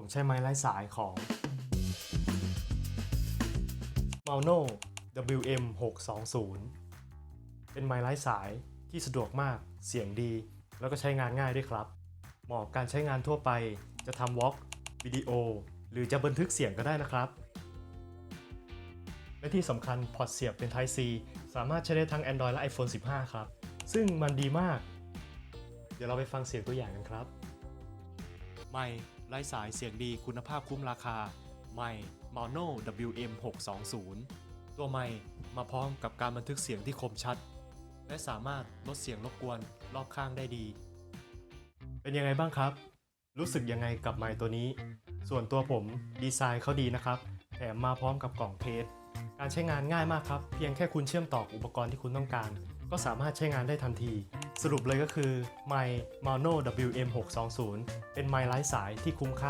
ผมใช้ไม้ไร้สายของ m a u n o WM 620เป็นไม้ไร้สายที่สะดวกมาก เสียงดี แล้วก็ใช้งานง่ายด้วยครับ เหมาะกับการใช้งานทั่วไป จะทำวอล์กวิดีโอ หรือจะบันทึกเสียงก็ได้นะครับ และที่สำคัญพอร์ตเสียบเป็น Type C สามารถใช้ได้ทั้ง Android และ iPhone 15 ครับ ซึ่งมันดีมาก เดี๋ยวเราไปฟังเสียงตัวอย่างกันครับ ไม่ ไร้สายเสียงดีคุณภาพคุ้มราคาไม่ Mono WM 620ตัวไม่มาพร้อมกับการบันทึกเสียงที่คมชัด และสามารถลดเสียงรบกวนรอบข้างได้ดี เป็นยังไงบ้างครับ รู้สึกยังไงกับไมค์ตัวนี้ ส่วนตัวผมดีไซน์เขาดีนะครับ แถมมาพร้อมกับกล่องเทสการใช้งานง่ายมากครับ เพียงแค่คุณเชื่อมต่ออุปกรณ์ที่คุณต้องการ ก็สามารถใช้งานได้ทันที สรุปเลยก็คือไมค์ Mono WM 620 เป็นไมค์ไร้สายที่คุ้มค่า